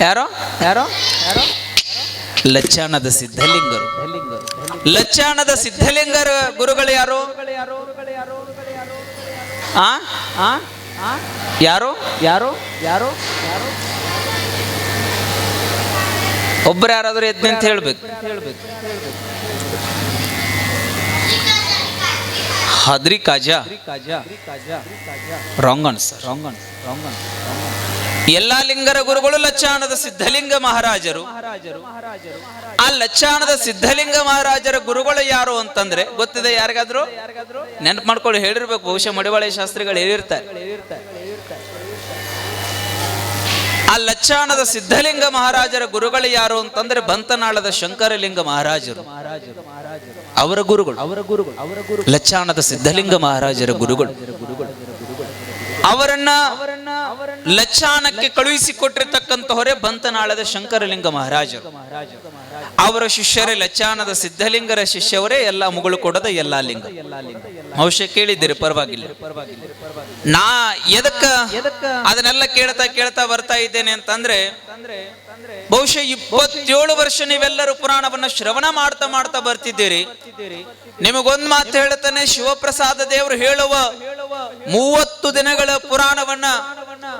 ಯಾರೋ? ಯಾರೋ? ಯಾರೋ? ಲಚ್ಚಾಣದ ಸಿದ್ಧಲಿಂಗರು. ಲಚ್ಚಾಣದ ಸಿದ್ಧಲಿಂಗರು ಗುರುಗಳು ಯಾರು? ಆ? ಆ? ಆ? ಯಾರು? ಯಾರು? ಯಾರು? ಯಾರು? ಒಬ್ಬರು ಯಾರಾದ್ರೂ ಎದ್ದು ಅಂತ ಹೇಳ್ಬೇಕು. ಹದ್ರಿ Khaja. Wrong answer. Wrong wrong ಎಲ್ಲಾ ಲಿಂಗರ ಗುರುಗಳು ಲಚ್ಚಾಣದ ಸಿದ್ಧಲಿಂಗ ಮಹಾರಾಜರು. ಆ ಲಚ್ಚಾಣದ ಸಿದ್ಧಲಿಂಗ ಮಹಾರಾಜರ ಗುರುಗಳು ಯಾರು ಅಂತಂದ್ರೆ ಗೊತ್ತಿದೆ ಯಾರಿಗಾದ್ರು? ನೆನಪು ಮಾಡ್ಕೊಂಡು ಹೇಳಿರ್ಬೇಕು. ಬಹುಶಃ ಮಡಿವಾಳ ಶಾಸ್ತ್ರಿಗಳು ಹೇಳಿರ್ತಾರೆ. ಆ ಲಚ್ಚಾಣದ ಸಿದ್ಧಲಿಂಗ ಮಹಾರಾಜರ ಗುರುಗಳು ಯಾರು ಅಂತಂದ್ರೆ ಬಂತನಾಳದ ಶಂಕರಲಿಂಗ ಮಹಾರಾಜರು. ಅವರ ಗುರುಗಳು. ಅವರ ಗುರುಗಳು ಲಚ್ಚಾಣದ ಸಿದ್ಧಲಿಂಗ ಮಹಾರಾಜರ ಗುರುಗಳು. ಅವರನ್ನ ಲಚ್ಚಾಣಕ್ಕೆ ಹೊರೆ ಬಂತನಾಳದ ಶಂಕರಲಿಂಗ ಮಹಾರಾಜರು. ಅವರ ಶಿಷ್ಯರೇ ಲಚ್ಚಾನದ ಸಿದ್ಧಲಿಂಗರ ಶಿಷ್ಯವರೇ ಎಲ್ಲ ಮುಗುಳು ಕೊಡದ ಎಲ್ಲಾ ಲಿಂಗ. ಬಹುಶಃ ಕೇಳಿದ್ದೀರಿ ಪರವಾಗಿಲ್ಲ. ನಾ ಎದಕ್ಕ ಅದನ್ನೆಲ್ಲ ಕೇಳ್ತಾ ಕೇಳ್ತಾ ಬರ್ತಾ ಇದ್ದೇನೆ ಅಂತಂದ್ರೆ ಬಹುಶಃ ಇಪ್ಪತ್ತೇಳು ವರ್ಷ ನೀವೆಲ್ಲರೂ ಪುರಾಣವನ್ನ ಶ್ರವಣ ಮಾಡ್ತಾ ಮಾಡ್ತಾ ಬರ್ತಿದ್ದೀರಿ. ನಿಮಗೊಂದ್ ಮಾತು ಹೇಳ್ತಾನೆ ಶಿವಪ್ರಸಾದ ದೇವರು ಹೇಳುವ ಮೂವತ್ತು ದಿನಗಳ ಪುರಾಣವನ್ನ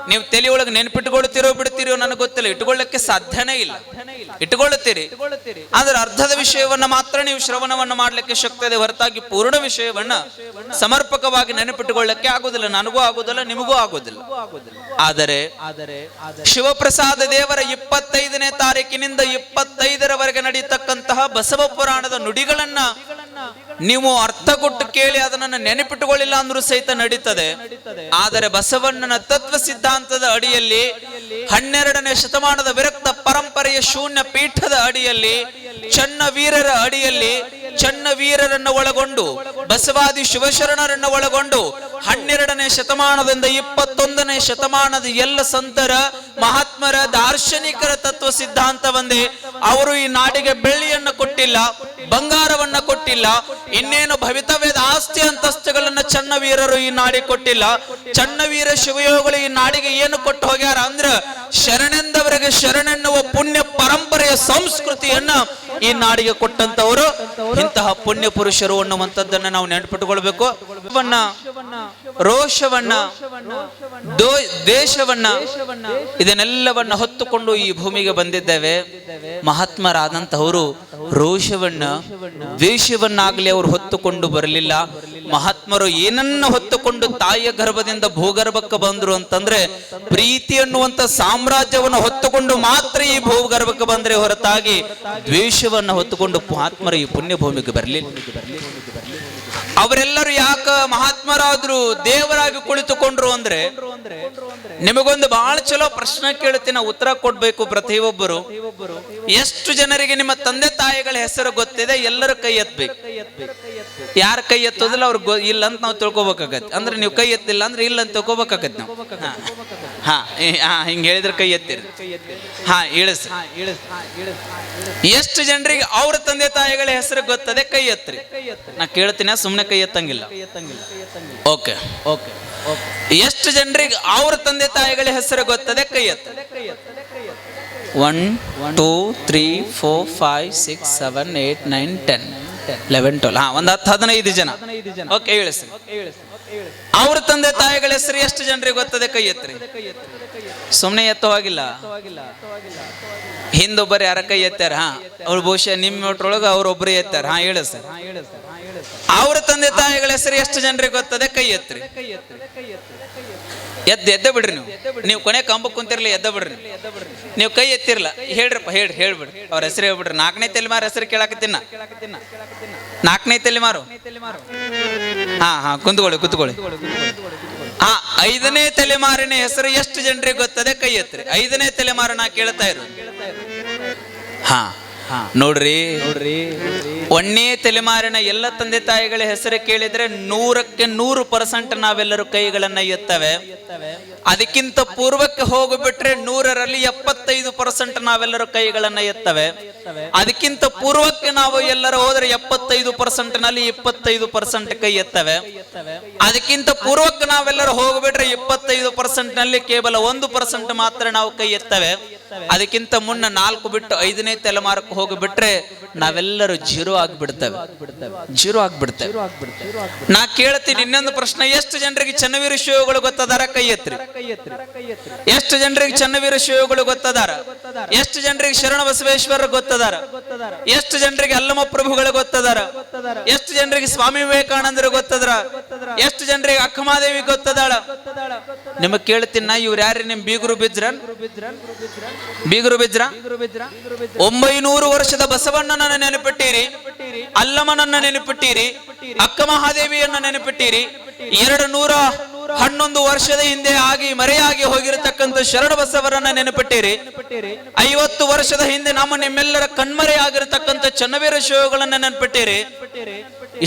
ನೀವು ತಲೆಯೊಳಗೆ ನೆನ್ಪಿಟ್ಕೊಳ್ತಿರೋ ಬಿಡ್ತಿರೋ ನನಗೆ ಗೊತ್ತಿಲ್ಲ. ಇಟ್ಕೊಳ್ಳಕ್ಕೆ ಸಾಧ್ಯನೇ ಇಲ್ಲ. ಇಟ್ಕೊಳ್ಳುತ್ತೀರಿ ಆದ್ರೆ ಅರ್ಧದ ವಿಷಯವನ್ನ ಮಾತ್ರ ನೀವು ಶ್ರವಣವನ್ನ ಮಾಡ್ಲಿಕ್ಕೆ ಶಕ್ತಿ ಇದೆ. ಹೊರತಾಗಿ ಪೂರ್ಣ ವಿಷಯವನ್ನ ಸಮರ್ಪಕವಾಗಿ ನೆನಪಿಟ್ಟುಕೊಳ್ಳಕ್ಕೆ ಆಗುದಿಲ್ಲ. ನನಗೂ ಆಗುದಿಲ್ಲ ನಿಮಗೂ ಆಗುದಿಲ್ಲ. ಆದರೆ ಶಿವಪ್ರಸಾದ ದೇವರ ಇಪ್ಪತ್ತೈದನೇ ತಾರೀಕಿನಿಂದ ಇಪ್ಪತ್ತೈದರವರೆಗೆ ನಡೀತಕ್ಕಂತಹ ಬಸವ ಪುರಾಣದ ನುಡಿಗಳನ್ನ ನೀವು ಅರ್ಥ ಕೊಟ್ಟು ಕೇಳಿ ಅದನ್ನ ನೆನಪಿಟ್ಟುಕೊಳ್ಳಿಲ್ಲ ಅಂದ್ರೂ ಸಹಿತ ನಡೀತದೆ. ಆದರೆ ಬಸವಣ್ಣನ ತತ್ವ ಸಿದ್ಧಾಂತದ ಅಡಿಯಲ್ಲಿ, ಹನ್ನೆರಡನೇ ಶತಮಾನದ ವಿರಕ್ತ ಪರಂಪರೆಯ ಶೂನ್ಯ ಪೀಠದ ಅಡಿಯಲ್ಲಿ, ಚನ್ನ ವೀರರ ಅಡಿಯಲ್ಲಿ ಚನ್ನ ವೀರರನ್ನು ಒಳಗೊಂಡು, ಬಸವಾದಿ ಶಿವಶರಣರನ್ನು ಒಳಗೊಂಡು, ಹನ್ನೆರಡನೇ ಶತಮಾನದಿಂದ ಇಪ್ಪತ್ತೊಂದನೇ ಶತಮಾನದ ಎಲ್ಲ ಸಂತರ, ಮಹಾತ್ಮರ, ದಾರ್ಶನಿಕರ ತತ್ವ ಸಿದ್ಧಾಂತವಂದೇ ಅವರು ಈ ನಾಡಿಗೆ ಬೆಳ್ಳಿಯನ್ನು ಕೊಟ್ಟಿಲ್ಲ. ಬಂಗಾರವನ್ನ ಕೊಟ್ಟಿಲ್ಲ. ಇನ್ನೇನು ಭವಿತವ್ಯದ ಆಸ್ತಿ ಅಂತಸ್ತುಗಳನ್ನ ಚನ್ನವೀರರು ಈ ನಾಡಿ ಕೊಟ್ಟಿಲ್ಲ. ಚನ್ನವೀರ ಶಿವಯೋಗಳು ಈ ನಾಡಿಗೆ ಏನು ಕೊಟ್ಟು ಹೋಗ್ಯಾರ ಅಂದ್ರ ಶರಣೆಂದವರಿಗೆ ಶರಣೆನ್ನುವ ಪುಣ್ಯ ಪರಂಪರೆಯ ಸಂಸ್ಕೃತಿಯನ್ನ ಈ ನಾಡಿಗೆ ಕೊಟ್ಟಂತವರು ಇಂತಹ ಪುಣ್ಯ ಪುರುಷರು ಅನ್ನುವಂಥದ್ದನ್ನ ನಾವು ನೆನಪಿಟ್ಟುಕೊಳ್ಬೇಕು. ರೋಷವನ್ನ ದೇಶವನ್ನ ಇದನ್ನೆಲ್ಲವನ್ನ ಹೊತ್ತುಕೊಂಡು ಈ ಭೂಮಿಗೆ ಬಂದಿದ್ದೇವೆ. ಮಹಾತ್ಮರಾದಂತಹವರು ರೋಷವನ್ನ ದ್ವೇಷವನ್ನಾಗ್ಲಿ ಅವರು ಹೊತ್ತುಕೊಂಡು ಬರಲಿಲ್ಲ. ಮಹಾತ್ಮರು ಏನನ್ನ ಹೊತ್ತುಕೊಂಡು ತಾಯಿಯ ಗರ್ಭದಿಂದ ಭೂಗರ್ಭಕ್ಕೆ ಬಂದ್ರು ಅಂತಂದ್ರೆ ಪ್ರೀತಿ ಅನ್ನುವಂತ ಸಾಮ್ರಾಜ್ಯವನ್ನು ಹೊತ್ತುಕೊಂಡು ಮಾತ್ರ ಈ ಭೂಗರ್ಭಕ್ಕೆ ಬಂದ್ರೆ ಹೊರತಾಗಿ ದ್ವೇಷವನ್ನ ಹೊತ್ತುಕೊಂಡು ಮಹಾತ್ಮರು ಈ ಪುಣ್ಯ ಭೂಮಿಗೆ ಬರಲಿಲ್ಲ. ಅವರೆಲ್ಲರೂ ಯಾಕ ಮಹಾತ್ಮರಾದ್ರು ದೇವರಾಗಿ ಕುಳಿತುಕೊಂಡ್ರು ಅಂದ್ರೆ ನಿಮಗೊಂದು ಬಹಳ ಚಲೋ ಪ್ರಶ್ನೆ ಕೇಳ್ತೀನಿ ಉತ್ತರ ಕೊಡ್ಬೇಕು ಪ್ರತಿಯೊಬ್ಬರು. ಎಷ್ಟು ಜನರಿಗೆ ನಿಮ್ಮ ತಂದೆ ತಾಯಿಗಳ ಹೆಸರು ಗೊತ್ತಿದೆ, ಎಲ್ಲರೂ ಕೈ ಎತ್ತಬೇಕು ಯಾರ ಕೈ ಎತ್ತೋದಿಲ್ಲ, ಅವ್ರ ಇಲ್ಲ ಅಂತ ನಾವು ತಿಳ್ಕೊಬೇಕಾಗತ್ತೆ. ಅಂದ್ರೆ ನೀವು ಕೈ ಎತ್ತಿಲ್ಲ ಅಂದ್ರೆ ಇಲ್ಲ ಅಂತ ತಿಳ್ಕೊಬೇಕಾಗತ್ತೆ ನಾವು. ಹಾ. ಹಾ ಹೇಳಿದ್ರೆ ಕೈ ಎತ್ತಿರಿ. ಹಾ, ಇಳಿಸ್. ಎಷ್ಟು ಜನರಿಗೆ ಅವ್ರ ತಂದೆ ತಾಯಿಗಳ ಹೆಸರು ಗೊತ್ತದೆ, ಕೈ ಎತ್ತರಿ ನಾ ಕೇಳ್ತೀನಿ ಸುಮ್ಮನೆ ಕೈ ಎತ್ತಂಗಿಲ್ಲ. ಓಕೆ ಓಕೆ ಎಷ್ಟು ಜನರಿಗೆ ಅವ್ರ ತಂದೆ ತಾಯಿಗಳ ಹೆಸರು ಗೊತ್ತದೆ? ಕೈ ಎತ್ತ. One two three four five six seven eight nine ten eleven twelve ಹಾ ಒಂದು ಹತ್ತು ಹದಿನೈದು ಜನ. ಓಕೆ ಹೇಳಿಸಿ ಅವ್ರ ತಂದೆ ತಾಯಿಗಳ ಹೆಸರು ಎಷ್ಟು ಜನರಿಗೆ ಗೊತ್ತದೆ? ಕೈ ಎತ್ತರಿ. ಸುಮ್ಮನೆ ಎತ್ತವಾಗಿಲ್ಲ ಹಿಂದೊಬ್ಬರು ಯಾರ ಕೈ ಎತ್ತಾರ? ಹಾ ಅವ್ರು ಬಹುಶಃ ನಿಮ್ಮ ಒಟ್ರೊಳಗೆ ಅವ್ರೊಬ್ರು ಎತ್ತಾರ. ಹಾ ಹೇಳ ಸರ್. ಅವ್ರ ತಂದೆ ತಾಯಿಗಳ ಹೆಸರು ಎಷ್ಟು ಜನರಿಗೆ ಗೊತ್ತದೆ? ಕೈ ಎತ್ತರಿ ಎದ್ದು, ಎದ್ದ ಬಿಡ್ರಿ ನೀವು. ನೀವು ಕೊನೆ ಕಂಬ ಕುಂತಿರ್ಲಿ, ಎದ್ದ ಬಿಡ್ರಿ. ನೀವು ಕೈ ಎತ್ತಿರ್ಲ. ಹೇಳ್ರಪ್ಪ, ಹೇಳ್ರಿ, ಹೇಳ್ಬಿಡ್ರಿ. ಅವ್ರ ಹೆಸರು ಹೇಳ್ಬಿಡ್ರಿ. ನಾಲ್ಕನೇ ತಲೆಮಾರ ಹೆಸರು ಕೇಳಾಕತ್ತಿನ? ನಾಲ್ಕನೇ ತಲೆಮಾರು? ಹಾ ಹಾ, ಕುಂತ್ಕೊಳ್ಳಿ, ಕುತ್ಕೊಳ್ಳಿ. ಹಾ, ಐದನೇ ತಲೆಮಾರಿನ ಹೆಸರು ಎಷ್ಟು ಜನರಿಗೆ ಗೊತ್ತದೆ? ಕೈ ಎತ್ತರಿ ಐದನೇ ತಲೆಮಾರು ನಾ ಕೇಳ್ತಾ ಹಾ ಹಾ. ನೋಡ್ರಿ ನೋಡ್ರಿ. ಒಂದೇ ತಲೆಮಾರಿನ ಎಲ್ಲ ತಂದೆ ತಾಯಿಗಳ ಹೆಸರು ಕೇಳಿದ್ರೆ ನೂರಕ್ಕೆ ನೂರು ಪರ್ಸೆಂಟ್ ನಾವೆಲ್ಲರೂ ಕೈಗಳನ್ನ ಎತ್ತವೆ. ಅದಕ್ಕಿಂತ ಪೂರ್ವಕ್ಕೆ ಹೋಗಿಬಿಟ್ರೆ ನೂರರಲ್ಲಿ ಎಪ್ಪತ್ತೈದು ಪರ್ಸೆಂಟ್ ನಾವೆಲ್ಲರೂ ಕೈಗಳನ್ನ ಎತ್ತವೆ. ಅದಕ್ಕಿಂತ ಪೂರ್ವಕ್ಕೆ ನಾವು ಎಲ್ಲರೂ ಹೋದ್ರೆ ಎಪ್ಪತ್ತೈದು ಪರ್ಸೆಂಟ್ನಲ್ಲಿ ಇಪ್ಪತ್ತೈದು ಪರ್ಸೆಂಟ್ ಕೈ ಎತ್ತವೆ. ಅದಕ್ಕಿಂತ ಪೂರ್ವಕ್ಕೆ ನಾವೆಲ್ಲರೂ ಹೋಗ್ಬಿಟ್ರೆ ಇಪ್ಪತ್ತೈದು ಪರ್ಸೆಂಟ್ನಲ್ಲಿ ಕೇವಲ ಒಂದು ಪರ್ಸೆಂಟ್ ಮಾತ್ರ ನಾವು ಕೈ ಎತ್ತವೆ. ಅದಕ್ಕಿಂತ ಮುನ್ನ ನಾಲ್ಕು ಬಿಟ್ಟು ಐದನೇ ತಲೆಮಾರಕ್ಕೆ ಹೋಗಿ ಬಿಟ್ರೆ ನಾವೆಲ್ಲರೂ ಜೀರೋ ಆಗ್ಬಿಡ್ತೇವೆ. ಜೀರೋ ಆಗ್ಬಿಡ್ತೇವೆ. ನಾ ಕೇಳ್ತೀನಿ ಇನ್ನೊಂದು ಪ್ರಶ್ನೆ, ಎಷ್ಟು ಜನರಿಗೆ ಚನ್ನವೀರ ಶಿವಗಳು ಗೊತ್ತದಾರ ಕೈ ಎತ್ರಿ? ಎಷ್ಟು ಜನರಿಗೆ ಚನ್ನವೀರ ಶಿವಗಳು ಗೊತ್ತದಾರ? ಎಷ್ಟು ಜನರಿಗೆ ಶರಣ ಬಸವೇಶ್ವರ ಗೊತ್ತದಾರ? ಎಷ್ಟು ಜನರಿಗೆ ಅಲ್ಲಮ ಪ್ರಭುಗಳು ಗೊತ್ತದಾರ? ಎಷ್ಟು ಜನರಿಗೆ ಸ್ವಾಮಿ ವಿವೇಕಾನಂದರು ಗೊತ್ತದರ? ಎಷ್ಟು ಜನರಿಗೆ ಅಕ್ಕಮಾದೇವಿ ಗೊತ್ತದಾಳ? ನಿಮಗ್ ಕೇಳ್ತೀನಿ ನಾ, ಇವ್ರು ಯಾರು ನಿಮ್ ಬೀಗರು ಬಿದ್ರ ಬೀಗರು ಬಿದ್ರ? ಒಂಬೈನೂರು ವರ್ಷದ ಬಸವಣ್ಣನನ್ನ ನೆನಪಿಟ್ಟಿರಿ, ಅಲ್ಲಮ್ಮನನ್ನ ನೆನಪಿಟ್ಟಿರಿ, ಅಕ್ಕ ಮಹಾದೇವಿಯನ್ನ ನೆನಪಿಟ್ಟಿರಿ. ಎರಡು ನೂರ ಹನ್ನೊಂದು ವರ್ಷದ ಹಿಂದೆ ಆಗಿ, ಮರೆಯಾಗಿ ಹೋಗಿರತಕ್ಕಂಥ ಶರಣ ಬಸವರನ್ನ ನೆನಪಿಟ್ಟಿರಿ. ಐವತ್ತು ವರ್ಷದ ಹಿಂದೆ ನಮ್ಮ ನಿಮ್ಮೆಲ್ಲರ ಕಣ್ಮರೆಯಾಗಿರತಕ್ಕಂಥ ಚನ್ನವೀರ ಶಿವಗಳನ್ನ ನೆನಪಿಟ್ಟಿರಿ.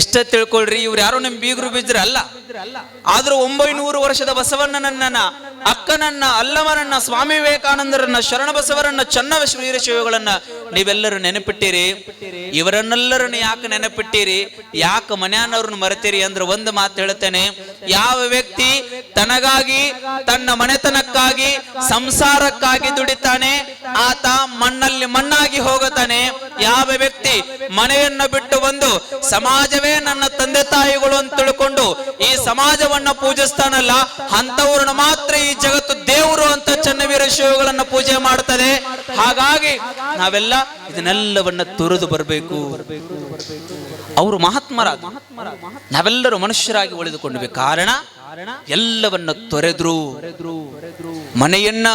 ಇಷ್ಟ ತಿಳ್ಕೊಳ್ರಿ, ಇವ್ರು ಯಾರು ನಿಮ್ ಬೀಗರು ಬಿದ್ರ ಅಲ್ಲ. ಆದ್ರೂ ಒಂಬೈನೂರು ವರ್ಷದ ಬಸವಣ್ಣನನ್ನ, ಅಕ್ಕನನ್ನ ಅಲ್ಲಮನನ್ನ ಸ್ವಾಮಿ ವಿವೇಕಾನಂದರನ್ನ ಶರಣ ಬಸವರನ್ನ ಚನ್ನ ಶಿವಗಳನ್ನ ನೀವೆಲ್ಲರೂ ನೆನಪಿಟ್ಟಿರಿ. ಇವರನ್ನೆಲ್ಲರನ್ನ ಯಾಕೆ ನೆನಪಿಟ್ಟಿರಿ? ಯಾಕೆ ಮನೆಯನ್ನವ್ರನ್ನ ಮರೆತೀರಿ ಅಂದ್ರೆ ಒಂದು ಮಾತು ಹೇಳ್ತೇನೆ. ಯಾವ ವ್ಯಕ್ತಿ ತನಗಾಗಿ, ತನ್ನ ಮನೆತನಕ್ಕಾಗಿ, ಸಂಸಾರಕ್ಕಾಗಿ ದುಡಿತಾನೆ, ಆತ ಮಣ್ಣಲ್ಲಿ ಮಣ್ಣಾಗಿ ಹೋಗುತ್ತಾನೆ ಯಾವ ವ್ಯಕ್ತಿ ಮನೆಯನ್ನ ಬಿಟ್ಟು ಬಂದು, ಸಮಾಜವೇ ನನ್ನ ತಂದೆ ತಾಯಿಗಳು ಅಂತ ತಿಳ್ಕೊಂಡು ಈ ಸಮಾಜವನ್ನ ಪೂಜಿಸ್ತಾನಲ್ಲ ಅಂತವ್ರನ್ನ ಮಾತ್ರ ಈ ಜಗತ್ತು ದೇವರು ಅಂತ ಚನ್ನವೀರ ಶಿವಗಳನ್ನ ಪೂಜೆ ಮಾಡ್ತದೆ. ಹಾಗಾಗಿ ನಾವೆಲ್ಲ ಇದನ್ನೆಲ್ಲವನ್ನ ತುರಿದು ಬರಬೇಕು. ಅವರು ಮಹಾತ್ಮರಾದ ನಾವೆಲ್ಲರೂ ಮನುಷ್ಯರಾಗಿ ಉಳಿದುಕೊಂಡ್ವಿ ಕಾರಣ ಎಲ್ಲವನ್ನ ತೊರೆದ್ರು. ಮನೆಯನ್ನ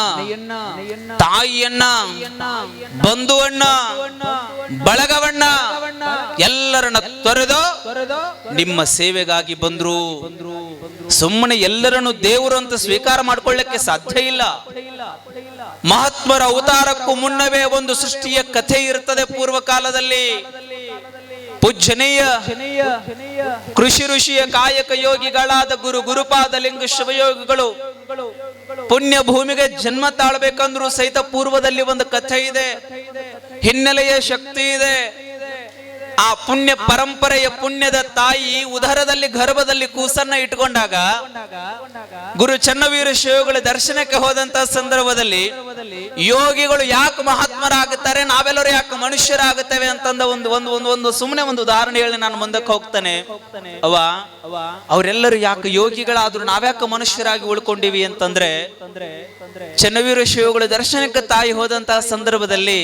ತಾಯಿಯನ್ನ ಬಂಧುವನ್ನ ಬಳಗವಣ್ಣ ಎಲ್ಲರನ್ನ ತೊರೆದು ನಿಮ್ಮ ಸೇವೆಗಾಗಿ ಬಂದ್ರು. ಸುಮ್ಮನೆ ಎಲ್ಲರನ್ನು ದೇವರು ಅಂತ ಸ್ವೀಕಾರ ಮಾಡ್ಕೊಳ್ಳಕ್ಕೆ ಸಾಧ್ಯ ಇಲ್ಲ. ಮಹಾತ್ಮರ ಅವತಾರಕ್ಕೂ ಮುನ್ನವೇ ಒಂದು ಸೃಷ್ಟಿಯ ಕಥೆ ಇರುತ್ತದೆ ಪೂರ್ವ ಕಾಲದಲ್ಲಿ. ಪೂಜ್ಯನೀಯ ಕೃಷಿ ಋಷಿಯ ಕಾಯಕ ಯೋಗಿಗಳಾದ ಗುರು ಗುರುಪಾದ ಲಿಂಗ ಶಿವಯೋಗಿಗಳು ಪುಣ್ಯ ಭೂಮಿಗೆ ಜನ್ಮ ತಾಳ್ಬೇಕಂದ್ರೂ ಸಹಿತ ಪೂರ್ವದಲ್ಲಿ ಒಂದು ಕಥೆ ಇದೆ. ಹಿನ್ನೆಲೆಯ ಶಕ್ತಿ ಇದೆ. ಆ ಪುಣ್ಯ ಪರಂಪರೆಯ ಪುಣ್ಯದ ತಾಯಿ ಉದರದಲ್ಲಿ ಗರ್ಭದಲ್ಲಿ ಕೂಸನ್ನ ಇಟ್ಕೊಂಡಾಗ ಗುರು ಚನ್ನವೀರ ಶಿವಗಳ ದರ್ಶನಕ್ಕೆ ಹೋದಂತ ಸಂದರ್ಭದಲ್ಲಿ ಯೋಗಿಗಳು ಯಾಕೆ ಮಹಾತ್ಮರಾಗುತ್ತಾರೆ, ನಾವೆಲ್ಲರೂ ಯಾಕೆ ಮನುಷ್ಯರಾಗುತ್ತೇವೆ ಅಂತಂದ ಒಂದು ಒಂದು ಒಂದು ಒಂದು ಸುಮ್ಮನೆ ಒಂದು ಉದಾಹರಣೆ ಹೇಳಿ ನಾನು ಮುಂದಕ್ಕೆ ಹೋಗ್ತಾನೆ. ಅವ ಅವರೆಲ್ಲರೂ ಯಾಕೆ ಯೋಗಿಗಳಾದ್ರು ನಾವ್ಯಾಕೆ ಮನುಷ್ಯರಾಗಿ ಉಳ್ಕೊಂಡಿವಿ ಅಂತಂದ್ರೆ ಚನ್ನವೀರ ಶಿವಗಳ ದರ್ಶನಕ್ಕೆ ತಾಯಿ ಹೋದಂತಹ ಸಂದರ್ಭದಲ್ಲಿ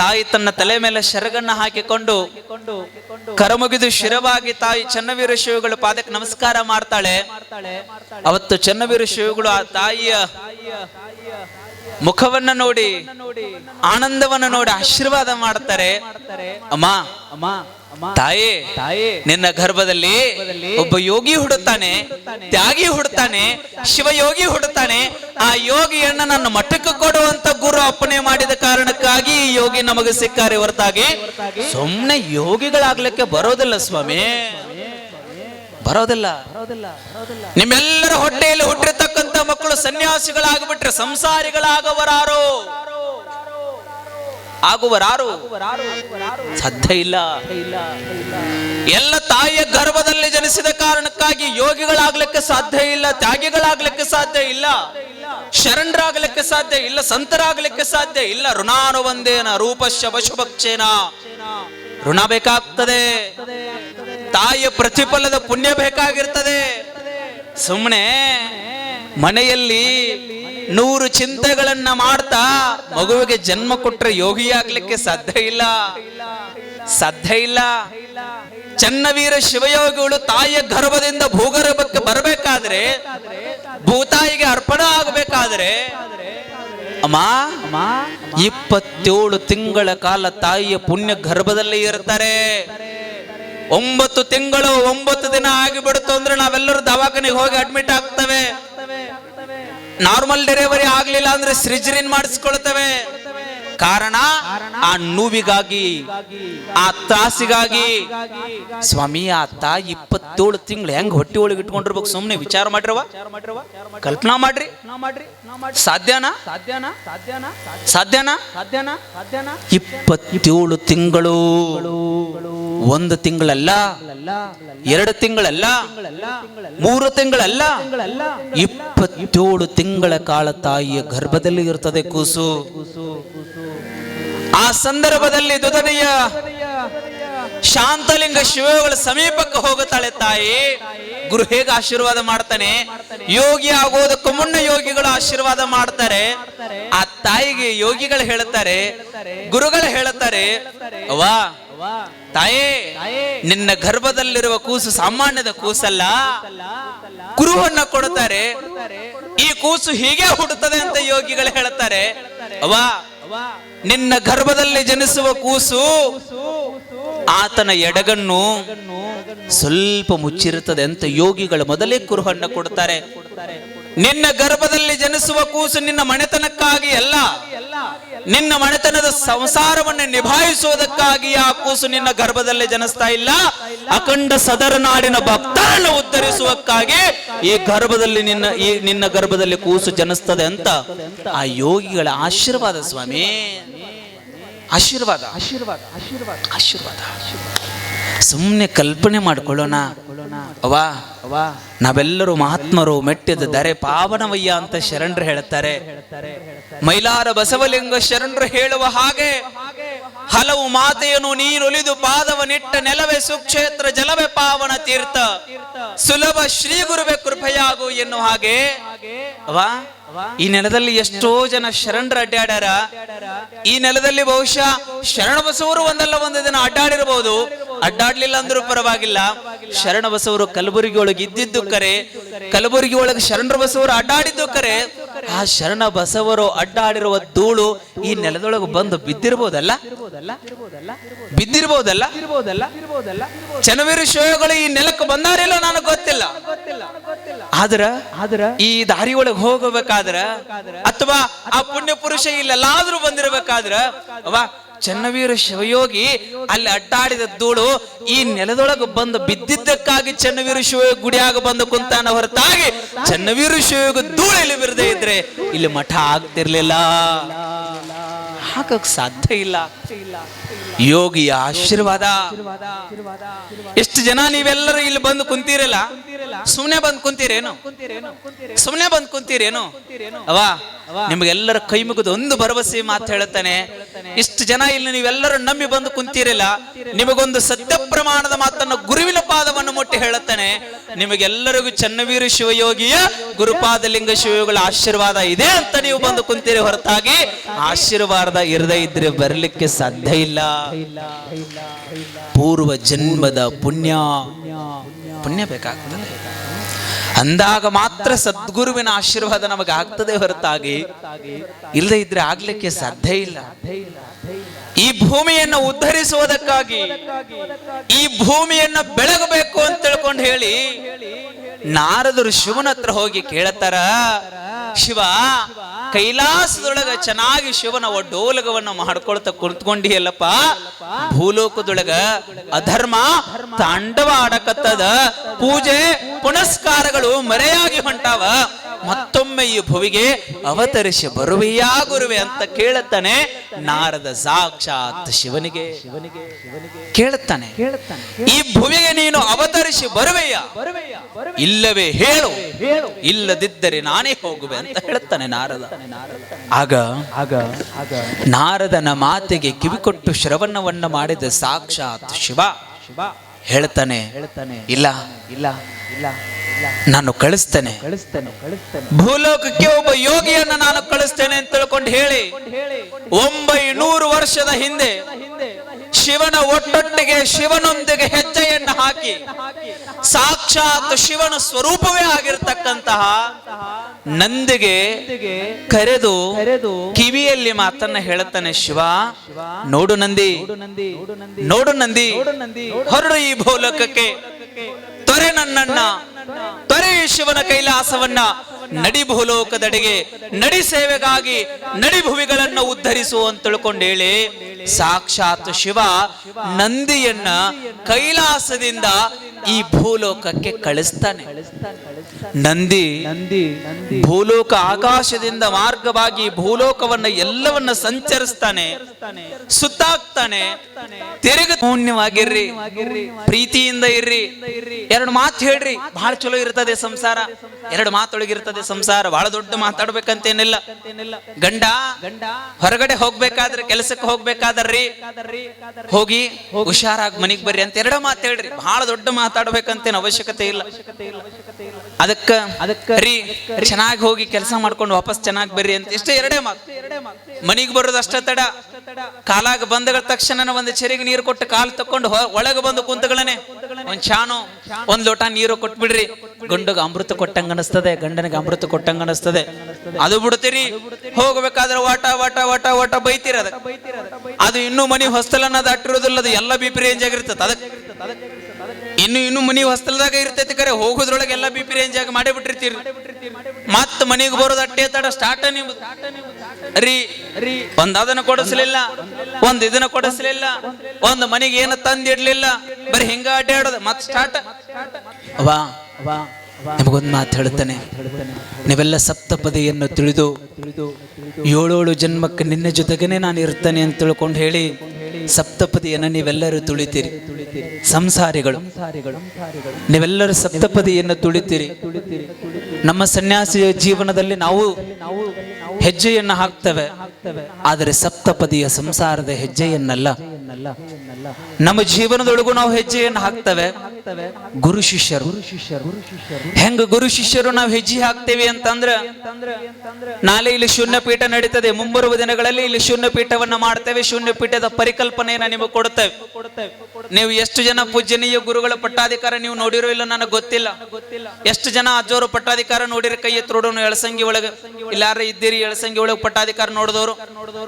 ತಾಯಿ ತನ್ನ ತಲೆ ಮೇಲೆ ಶರಗನ್ನ ಹಾಕಿಕೊಂಡು ಕರಮುಗಿದು ಶಿರವಾಗಿ ತಾಯಿ ಚನ್ನವೀರ ಶಿವಗಳು ಪಾದಕ್ಕೆ ನಮಸ್ಕಾರ ಮಾಡ್ತಾಳೆ. ಅವತ್ತು ಚನ್ನವೀರ ಶಿವಗಳು ಆ ತಾಯಿಯ ಮುಖವನ್ನ ನೋಡಿ, ಆನಂದವನ್ನ ನೋಡಿ ಆಶೀರ್ವಾದ ಮಾಡ್ತಾರೆ. ಅಮ್ಮ ಅಮ್ಮ ತಾಯಿ ನಿನ್ನ ಗರ್ಭದಲ್ಲಿ ಒಬ್ಬ ಯೋಗಿ ಹುಡುತ್ತಾನೆ ತ್ಯಾಗಿ ಹುಡುತ್ತಾನೆ ಶಿವಯೋಗಿ ಹುಡುತ್ತಾನೆ ಆ ಯೋಗಿಯನ್ನ ನನ್ನ ಮಠಕ್ಕೆ ಕೊಡುವಂತ ಗುರು ಅಪ್ಪಣೆ ಮಾಡಿದ ಕಾರಣಕ್ಕಾಗಿ ಈ ಯೋಗಿ ನಮಗೆ ಸಿಕ್ಕಾರೆ ಹೊರತಾಗಿ. ಸುಮ್ಮನೆ ಯೋಗಿಗಳಾಗ್ಲಿಕ್ಕೆ ಬರೋದಿಲ್ಲ ಸ್ವಾಮಿ. ಬರೋದಿಲ್ಲ. ನಿಮ್ಮೆಲ್ಲರ ಹೊಟ್ಟೆಯಲ್ಲಿ ಹುಟ್ಟಿರ್ತಕ್ಕಂತ ಮಕ್ಕಳು ಸನ್ಯಾಸಿಗಳಾಗ್ಬಿಟ್ರೆ ಸಂಸಾರಿಗಳಾಗವರಾರು. ಆಗುವರಾರು ಸಾಧ್ಯ ಇಲ್ಲ ಎಲ್ಲ ತಾಯಿಯ ಗರ್ಭದಲ್ಲಿ ಜನಿಸಿದ ಕಾರಣಕ್ಕಾಗಿ ಯೋಗಿಗಳಾಗ್ಲಿಕ್ಕೆ ಸಾಧ್ಯ ಇಲ್ಲ, ತ್ಯಾಗಿಗಳಾಗ್ಲಿಕ್ಕೆ ಸಾಧ್ಯ ಇಲ್ಲ, ಶರಣರಾಗ್ಲಿಕ್ಕೆ ಸಾಧ್ಯ ಇಲ್ಲ, ಸಂತರಾಗ್ಲಿಕ್ಕೆ ಸಾಧ್ಯ ಇಲ್ಲ. ಋಣಾನು ಒಂದೇನ ರೂಪಶ ಪಶುಭಕ್ಷೇನ ಋಣ ಬೇಕಾಗ್ತದೆ. ತಾಯಿಯ ಪ್ರತಿಫಲದ ಪುಣ್ಯ ಬೇಕಾಗಿರ್ತದೆ. ಸುಮ್ಮನೆ ಮನೆಯಲ್ಲಿ ನೂರು ಚಿಂತೆಗಳನ್ನ ಮಾಡ್ತಾ ಮಗುವಿಗೆ ಜನ್ಮ ಕೊಟ್ರೆ ಯೋಗಿ ಆಗ್ಲಿಕ್ಕೆ ಸಾಧ್ಯ ಇಲ್ಲ. ಸಾಧ್ಯ ಇಲ್ಲ. ಚನ್ನವೀರ ಶಿವಯೋಗಿಗಳು ತಾಯಿಯ ಗರ್ಭದಿಂದ ಭೂಗರ್ಭಕ್ಕೆ ಬರಬೇಕಾದ್ರೆ ಭೂತಾಯಿಗೆ ಅರ್ಪಣ ಆಗಬೇಕಾದ್ರೆ ಅಮ್ಮ, ಇಪ್ಪತ್ತೇಳು ತಿಂಗಳ ಕಾಲ ತಾಯಿಯ ಪುಣ್ಯ ಗರ್ಭದಲ್ಲಿ ಇರ್ತಾರೆ. ಒಂಬತ್ತು ತಿಂಗಳು ಒಂಬತ್ತು ದಿನ ಆಗಿಬಿಡುತ್ತು ಅಂದ್ರೆ ನಾವೆಲ್ಲರೂ ದವಾಖಾನೆಗೆ ಹೋಗಿ ಅಡ್ಮಿಟ್ ಆಗ್ತವೆ. ನಾರ್ಮಲ್ ಡೆಲಿವರಿ ಆಗ್ಲಿಲ್ಲ ಅಂದ್ರೆ ಸಿಜರಿನ್ ಮಾಡಿಸ್ಕೊಳ್ತೇವೆ. ಕಾರಣ ಆ ನೋವಿಗಾಗಿ, ಆ ತ್ರಾಸಿಗಾಗಿ. ಸ್ವಾಮಿ, ಆ ತಾಯಿ ಇಪ್ಪತ್ತೇಳು ತಿಂಗಳು ಹೆಂಗ್ ಹೊಟ್ಟೆ ಒಳಗೆ ಇಟ್ಕೊಂಡಿರ್ಬೇಕು? ಸುಮ್ಮನೆ ವಿಚಾರ ಮಾಡಿರವ ಕಲ್ಪನಾ ಮಾಡ್ರಿ. ಸಾಧ್ಯನಾ ಸಾಧ್ಯನಾ ಸಾಧ್ಯನಾ? ಸಾಧ್ಯನಾ? ಇಪ್ಪತ್ತೇಳು ತಿಂಗಳು. ಒಂದು ತಿಂಗಳಲ್ಲ, ಎರಡು ತಿಂಗಳಲ್ಲ, ಮೂರು ತಿಂಗಳಲ್ಲ, ಇಪ್ಪತ್ತೇಳು ತಿಂಗಳ ಕಾಲ ತಾಯಿಯ ಗರ್ಭದಲ್ಲಿ ಇರ್ತದೆ ಕೂಸು. ಆ ಸಂದರ್ಭದಲ್ಲಿ ದುದನೆಯ ಶಾಂತಲಿಂಗ ಶಿವಗಳ ಸಮೀಪಕ್ಕೆ ಹೋಗುತ್ತಾಳೆ ತಾಯಿ. ಗುರು ಹೇಗೆ ಆಶೀರ್ವಾದ ಮಾಡ್ತಾನೆ? ಯೋಗಿ ಆಗೋದಕ್ಕೂ ಮುನ್ನ ಯೋಗಿಗಳು ಆಶೀರ್ವಾದ ಮಾಡ್ತಾರೆ. ಆ ತಾಯಿಗೆ ಯೋಗಿಗಳು ಹೇಳುತ್ತಾರೆ, ಗುರುಗಳು ಹೇಳುತ್ತಾರೆ ವಾ ತಾಯೇ, ನಿನ್ನ ಗರ್ಭದಲ್ಲಿರುವ ಕೂಸು ಸಾಮಾನ್ಯದ ಕೂಸಲ್ಲ. ಕುರುವನ್ನ ಕೊಡುತ್ತಾರೆ. ಈ ಕೂಸು ಹೀಗೆ ಹುಡುತ್ತದೆ ಅಂತ ಯೋಗಿಗಳು ಹೇಳುತ್ತಾರೆ. ಅವ್ವಾ ನಿನ್ನ ಗರ್ಭದಲ್ಲಿ ಜನಿಸುವ ಕೂಸು ಆತನ ಎಡಗಣ್ಣು ಸ್ವಲ್ಪ ಮುಚ್ಚಿರುತ್ತದೆ ಅಂತ ಯೋಗಿಗಳು ಮೊದಲೇ ಕುರುಹನ್ನ ಕೊಡುತ್ತಾರೆ ನಿನ್ನ ಗರ್ಭದಲ್ಲಿ ಜನಿಸುವ ಕೂಸು ನಿನ್ನ ಮನೆತನಕ್ಕಾಗಿ ಅಲ್ಲ. ನಿನ್ನ ಮನೆತನದ ಸಂಸಾರವನ್ನು ನಿಭಾಯಿಸುವುದಕ್ಕಾಗಿ ಆ ಕೂಸು ನಿನ್ನ ಗರ್ಭದಲ್ಲಿ ಜನಿಸ್ತಾ ಇಲ್ಲ. ಅಖಂಡ ಸದರ ನಾಡಿನ ಭಕ್ತರನ್ನು ಉದ್ಧರಿಸುವಕ್ಕಾಗಿ ಈ ಗರ್ಭದಲ್ಲಿ ನಿನ್ನ ಈ ನಿನ್ನ ಗರ್ಭದಲ್ಲಿ ಕೂಸು ಜನಿಸ್ತದೆ ಅಂತ ಆ ಯೋಗಿಗಳ ಆಶೀರ್ವಾದ ಸ್ವಾಮಿ. ಆಶೀರ್ವಾದ. ಆಶೀರ್ವಾದ. ಆಶೀರ್ವಾದ. ಆಶೀರ್ವಾದ ಸುಮ್ಮನೆ ಕಲ್ಪನೆ ಮಾಡ್ಕೊಳ್ಳೋಣ. ಅವಾ ನಾವೆಲ್ಲರೂ ಮಹಾತ್ಮರು ಮೆಟ್ಟಿದ ದರೆ ಪಾವನವಯ್ಯ ಅಂತ ಶರಣರು ಹೇಳುತ್ತಾರೆ ಮೈಲಾರ ಬಸವಲಿಂಗ ಶರಣರು ಹೇಳುವ ಹಾಗೆ ಹಲವು ಮಾತೆಯನ್ನು ನೀನೊಲಿದು ಪಾದವನಿಟ್ಟ ನೆಲವೆ ಸುಕ್ಷೇತ್ರ ಜಲವೆ ಪಾವನ ತೀರ್ಥ. ಸುಲಭ ಶ್ರೀ ಗುರುವೆ ಕೃಪೆಯಾಗು ಎನ್ನುವ ಹಾಗೆ. ಈ ನೆಲದಲ್ಲಿ ಎಷ್ಟೋ ಜನ ಶರಣರ ಅಡ್ಡಾಡ್ಯಾರ. ಈ ನೆಲದಲ್ಲಿ ಬಹುಶಃ ಶರಣ ಬಸವರು ಒಂದಲ್ಲ ಒಂದು ದಿನ ಅಡ್ಡಾಡಿರಬಹುದು. ಅಡ್ಡಾಡ್ಲಿಲ್ಲ ಅಂದ್ರೂ ಪರವಾಗಿಲ್ಲ. ಶರಣ ಬಸವರು ಕಲಬುರಗಿ ಒಳಗೆ ಇದ್ದಿದ್ದು ಕರೆ. ಕಲಬುರಗಿ ಒಳಗೆ ಶರಣರ ಬಸವರು ಅಡ್ಡಾಡಿದ್ದು ಕರೆ. ಆ ಶರಣ ಬಸವರು ಅಡ್ಡಾಡಿರುವ ಧೂಳು ಈ ನೆಲದೊಳಗೆ ಬಂದು ಬಿದ್ದಿರ್ಬೋದಲ್ಲ? ಬಿದ್ದಿರ್ಬೋದಲ್ಲ? ಚನವೀರ ಶಿವಗಳು ಈ ನೆಲಕ್ಕೆ ಬಂದಾರಿಲ್ಲ ನನಗೆ ಗೊತ್ತಿಲ್ಲ. ಆದ್ರ ಆದ್ರ ಈ ದಾರಿ ಒಳಗೆ ಹೋಗಬೇಕಾದ್ರ ಅಥವಾ ಆ ಪುಣ್ಯ ಪುರುಷ ಇಲ್ಲೆಲ್ಲಾದ್ರೂ ಬಂದಿರಬೇಕಾದ್ರ ಅವ ಚನ್ನವೀರ ಶಿವಯೋಗಿ ಅಲ್ಲಿ ಅಡ್ಡಾಡಿದ ಧೂಳು ಈ ನೆಲದೊಳಗೆ ಬಂದು ಬಿದ್ದಿದ್ದಕ್ಕಾಗಿ ಚನ್ನವೀರ ಶಿವಯೋಗ ಗುಡಿಯಾಗ ಬಂದು ಕುಂತಾನ ಹೊರತಾಗಿ ಚನ್ನವೀರ ಶಿವಯೋಗ ಧೂಳು ಇಲ್ಲಿ ಬಿರದೇ ಇದ್ರೆ ಇಲ್ಲಿ ಮಠ ಆಗ್ತಿರ್ಲಿಲ್ಲ. ಹಾಕಕ್ ಸಾಧ್ಯ ಇಲ್ಲ. ಯೋಗಿಯ ಆಶೀರ್ವಾದ. ಎಷ್ಟು ಜನ ನೀವೆಲ್ಲರೂ ಇಲ್ಲಿ ಬಂದು ಕುಂತೀರಲ್ಲ? ಸುಮ್ನೆ ಬಂದ್ ಕುಂತೀರೇನು? ಸುಮ್ನೆ ಬಂದ್ ಕುಂತೀರೇನು? ಅವಾ ನಿಮಗೆಲ್ಲರ ಕೈ ಮುಗಿದ ಒಂದು ಭರವಸೆ ಮಾತು ಹೇಳುತ್ತಾನೆ ಇಷ್ಟು ಜನ ಇಲ್ಲಿ ನೀವೆಲ್ಲರೂ ನಂಬಿ ಬಂದು ಕುಂತೀರಿಲ್ಲ ನಿಮಗೊಂದು ಸತ್ಯ ಪ್ರಮಾಣದ ಮಾತನ್ನು ಗುರುವಿನ ಪಾದವನ್ನು ಮುಟ್ಟಿ ಹೇಳುತ್ತಾನೆ. ನಿಮಗೆಲ್ಲರಿಗೂ ಚನ್ನವೀರ ಶಿವಯೋಗಿಯ ಗುರುಪಾದಲಿಂಗ ಶಿವಯೋಗಿಗಳ ಆಶೀರ್ವಾದ ಇದೆ ಅಂತ ನೀವು ಬಂದು ಕುಂತೀರಿ ಹೊರತಾಗಿ. ಆಶೀರ್ವಾದ ಇರದೇ ಇದ್ರೆ ಬರಲಿಕ್ಕೆ ಸಾಧ್ಯ ಇಲ್ಲ. ಪೂರ್ವ ಜನ್ಮದ ಪುಣ್ಯ. ಪುಣ್ಯ ಬೇಕಾಗ್ತದೆ. ಅಂದಾಗ ಮಾತ್ರ ಸದ್ಗುರುವಿನ ಆಶೀರ್ವಾದ ನಮಗೆ ಆಗ್ತದೆ ಹೊರತಾಗಿ. ಇಲ್ಲದೆ ಇದ್ರೆ ಆಗ್ಲಿಕ್ಕೆ ಸಾಧ್ಯ ಇಲ್ಲ. ಈ ಭೂಮಿಯನ್ನು ಉದ್ಧರಿಸುವುದಕ್ಕಾಗಿ, ಈ ಭೂಮಿಯನ್ನು ಬೆಳಗಬೇಕು ಅಂತ ತಿಳ್ಕೊಂಡು ಹೇಳಿ, ನಾರದರು ಶಿವನ ಹತ್ರ ಹೋಗಿ ಕೇಳತ್ತಾರ, ಶಿವ ಕೈಲಾಸದೊಳಗ ಚೆನ್ನಾಗಿ ಶಿವನ ಒಡ್ಡೋಲಗವನ್ನು ಮಾಡ್ಕೊಳ್ತಾ ಕುಳಿತುಕೊಂಡಿಯಲ್ಲಪ್ಪ ಭೂಲೋಕದೊಳಗ ಅಧರ್ಮ, ತಾಂಡವ ಆಡಕತ್ತದ ಪೂಜೆ, ಪುನಸ್ಕಾರಗಳು ಮರೆಯಾಗಿ ಹೊಂಟಾವ. ಮತ್ತೊಮ್ಮೆ ಈ ಭುವಿಗೆ ಅವತರಿಸಿ ಬರುವೆಯಾ ಗುರುವೆ ಅಂತ ಕೇಳುತ್ತಾನೆ. ನಾರದ ಸಾಕ್ಷಾತ್ ಶಿವನಿಗೆ, ಕೇಳುತ್ತಾನೆ. ಈ ಭುವಿಗೆ ನೀನು ಅವತರಿಸಿ ಬರುವೆಯ? ಇಲ್ಲವೇ ಹೇಳು. ಇಲ್ಲದಿದ್ದರೆ ನಾನೇ ಹೋಗುವೆ ಅಂತ ಹೇಳುತ್ತಾನೆ ನಾರದ. ಆಗ ಆಗ ಆಗ. ನಾರದನ ಮಾತಿಗೆ ಕಿವಿಕೊಟ್ಟು ಶ್ರವಣವನ್ನ ಮಾಡಿದ ಸಾಕ್ಷಾತ್ ಶಿವ. ಹೇಳ್ತಾನೆ ಹೇಳ್ತಾನೆ. ಇಲ್ಲ. ಇಲ್ಲ ಇಲ್ಲ. ನಾನು ಕಳಿಸ್ತೇನೆ. ಭೂಲೋಕಕ್ಕೆ ಒಬ್ಬ ಯೋಗಿಯನ್ನು ನಾನು ಕಳಿಸ್ತೇನೆ ಅಂತ ತಿಳ್ಕೊಂಡು ಹೇಳಿ ಒಂಬೈನೂರು ವರ್ಷದ ಹಿಂದೆ ಶಿವನ ಒಟ್ಟೊಟ್ಟಿಗೆ ಶಿವನೊಂದಿಗೆ ಹೆಜ್ಜೆಯನ್ನು ಹಾಕಿ ಸಾಕ್ಷಾತ್ ಶಿವನ ಸ್ವರೂಪವೇ ಆಗಿರ್ತಕ್ಕಂತಹ ನಂದಿಗೆ ಕರೆದು ಕಿವಿಯಲ್ಲಿ ಮಾತನ್ನ ಹೇಳುತ್ತಾನೆ ಶಿವ ನೋಡು ನಂದಿ ನೋಡು ನಂದಿ ಹೊರಡು ಈ ಭೂಲೋಕಕ್ಕೆ ತೊರೆ ನನ್ನನ್ನ ತೊರೆ ಶಿವನ ಕೈಲಾಸವನ್ನ ನಡಿ ಭೂಲೋಕದಡೆಗೆ ನಡಿ ಸೇವೆಗಾಗಿ ನಡಿ ಭುವಿಗಳನ್ನು ಉದ್ಧರಿಸು ಅಂತ ತಿಳ್ಕೊಂಡು ಹೇಳಿ, ಸಾಕ್ಷಾತ್ ಶಿವ ನಂದಿಯನ್ನ ಕೈಲಾಸದಿಂದ ಈ ಭೂಲೋಕಕ್ಕೆ ಕಳಿಸ್ತಾನೆ. ನಂದಿ ಭೂಲೋಕ ಆಕಾಶದಿಂದ ಮಾರ್ಗವಾಗಿ ಭೂಲೋಕವನ್ನ ಎಲ್ಲವನ್ನ ಸಂಚರಿಸ್ತಾನೆ, ಸುತ್ತಾಕ್ತಾನೆ. ತಿರುಗ ಪೂನ್ಯವಾಗಿರ್ರಿ ಪ್ರೀತಿಯಿಂದ ಇರ್ರಿ. ಎರಡು ಮಾತು ಹೇಳ್ರಿ ಬಹಳ ಚಲೋ ಇರ್ತದೆ ಸಂಸಾರ. ಎರಡು ಮಾತೊಳಗಿರ್ತದೆ ಸಂಸಾರ ಬಹಳ ದೊಡ್ಡ ಮಾತಾಡ್ಬೇಕಂತೇನಿಲ್ಲ. ಗಂಡ ಗಂಡ ಹೊರಗಡೆ ಹೋಗ್ಬೇಕಾದ್ರೆ ಕೆಲಸಕ್ಕೆ ಹೋಗ್ಬೇಕಾದ್ರಿ ಹೋಗಿ ಹುಷಾರಾಗಿ ಮನಿಗ್ ಬರ್ರಿ ಅಂತ ಎರಡ ಮಾತು ಹೇಳ್ರಿ. ಬಹಳ ದೊಡ್ಡ ಮಾತಾಡ್ಬೇಕಂತೇನು ಅವಶ್ಯಕತೆ ಇಲ್ಲ. ಅದಕ್ಕ ರೀ, ಚೆನ್ನಾಗಿ ಹೋಗಿ ಕೆಲಸ ಮಾಡ್ಕೊಂಡು ವಾಪಸ್ ಚೆನ್ನಾಗಿ ಬರ್ರಿ ಅಂತ ಇಷ್ಟೇ ಎರಡೇ ಮಾತು. ಮನಿಗ್ ಬರೋದು ಅಷ್ಟ ತಡ. ಕಾಲಾಗ ಬಂದ ತಕ್ಷಣ ಒಂದು ಚೆರಿಗೆ ನೀರು ಕೊಟ್ಟು ಕಾಲು ತಕೊಂಡು ಒಳಗೆ ಬಂದು ಕುಂತಗಳನೆ ಒಂದ್ ಚಾನು, ಒಂದ್ ಲೋಟ ನೀರು ಕೊಟ್ಬಿಡ್ರಿ. ಗಂಡಗ ಅಮೃತ ಕೊಟ್ಟಂಗ ಅನಸ್ತದೆ, ಗಂಡನಿಗೆ ಅಮೃತ ಕೊಟ್ಟಂಗ ಅನಸ್ತದೆ. ಅದು ಬಿಡ್ತೀರಿ, ಹೋಗ್ಬೇಕಾದ್ರೆ ವಾಟ ವಾಟ ವಾಟ ವಾಟ ಬೈತೀರ ಅದು ಇನ್ನೂ ಮನಿ ಹೊಸ್ತಲನ್ನ ದಾಟಿರೋದಿಲ್ಲ ಅದು ಎಲ್ಲ ಬಿ ಪಿ ರೇಂಜ್ ಆಗಿರ್ತದೆ. ಅದಕ್ಕೆ, ಇನ್ನು ಇನ್ನು ಮನಿ ಹೊಸ್ತಲದಾಗ ಇರ್ತೈತಿ ಕರೆ, ಹೋಗೋದ್ರೊಳಗೆ ಎಲ್ಲ ಬಿ ಪಿ ರೇಂಜ್ ಆಗಿ ಮಾಡೇ ಬಿಟ್ಟಿರ್ತೀರಿ. ಮತ್ತ ಮನಿಗೆ ಬರೋದು ಅಟ್ಟೆ ತಡ ಸ್ಟಾರ್ಟ್ ನೀವು. ರೀ, ಒಂದ್ ಅದನ್ನ ಕೊಡಿಸ್ಲಿಲ್ಲ, ಒಂದ್ ಇದನ್ನ ಕೊಡಿಸ್ಲಿಲ್ಲ, ಒಂದ್ ಮನೆಗೆ ಏನು ತಂದಿಡ್ಲಿಲ್ಲ ಬರೀ ಹಿಂಗ ಅಡ್ಡಾಡೋದು ಮತ್ ಸ್ಟಾರ್ಟ್ ವಾ ವಾ ನಿಮಗೊಂದು ಮಾತು ಹೇಳ್ತಾನೆ. ನೀವೆಲ್ಲ ಸಪ್ತಪದಿಯನ್ನು ತಿಳಿದು ಏಳೇಳು ಜನ್ಮಕ್ಕೆ ನಿನ್ನ ಜೊತೆಗೇನೆ ನಾನು ಇರ್ತೇನೆ ಅಂತ ತಿಳ್ಕೊಂಡು ಹೇಳಿ ಸಪ್ತಪದಿಯನ್ನು ನೀವೆಲ್ಲರೂ ತುಳಿತೀರಿ. ಸಂಸಾರಿಗಳು. ನೀವೆಲ್ಲರೂ ಸಪ್ತಪದಿಯನ್ನು ತುಳಿತೀರಿ. ನಮ್ಮ ಸನ್ಯಾಸಿಯ ಜೀವನದಲ್ಲಿ ನಾವು ಹೆಜ್ಜೆಯನ್ನು ಹಾಕ್ತೇವೆ. ಆದರೆ ಸಪ್ತಪದಿಯ ಸಂಸಾರದ ಹೆಜ್ಜೆಯನ್ನಲ್ಲ. ನಮ್ಮ ಜೀವನದೊಳಗೂ ನಾವು ಹೆಜ್ಜೆಯನ್ನು ಹಾಕ್ತೇವೆ. ಗುರು ಶಿಷ್ಯರು. ಹೆಂಗ ಗುರು ಶಿಷ್ಯರು ನಾವು ಹೆಜ್ಜೆ ಹಾಕ್ತೇವೆ ಅಂತಂದ್ರ, ನಾಳೆ ಇಲ್ಲಿ ಶೂನ್ಯ ಪೀಠ ನಡೀತದೆ. ಮುಂಬರುವ ದಿನಗಳಲ್ಲಿ ಇಲ್ಲಿ ಶೂನ್ಯ ಪೀಠವನ್ನ ಮಾಡ್ತೇವೆ. ಶೂನ್ಯ ಪೀಠದ ಪರಿಕಲ್ಪನೆಯನ್ನ ನಿಮಗೆ ಕೊಡ್ತೇವೆ. ನೀವು ಎಷ್ಟು ಜನ ಪೂಜನೀಯ ಗುರುಗಳ ಪಟ್ಟಾಧಿಕಾರ ನೀವು ನೋಡಿರೋ ಇಲ್ಲ ನನಗೆ ಗೊತ್ತಿಲ್ಲ. ಎಷ್ಟು ಜನ ಅಜ್ಜೋರು ಪಟ್ಟಾಧಿಕಾರ ನೋಡಿರ? ಕೈ ಎತ್ತರೋಡು ಎಳಸಂಗಿ ಒಳಗೆ. ಇಲ್ಲಾರ ಇದ್ದೀರಿ ಎಳಸಂಗಿ ಒಳಗೆ ಪಟ್ಟಾಧಿಕಾರ ನೋಡಿದವರು.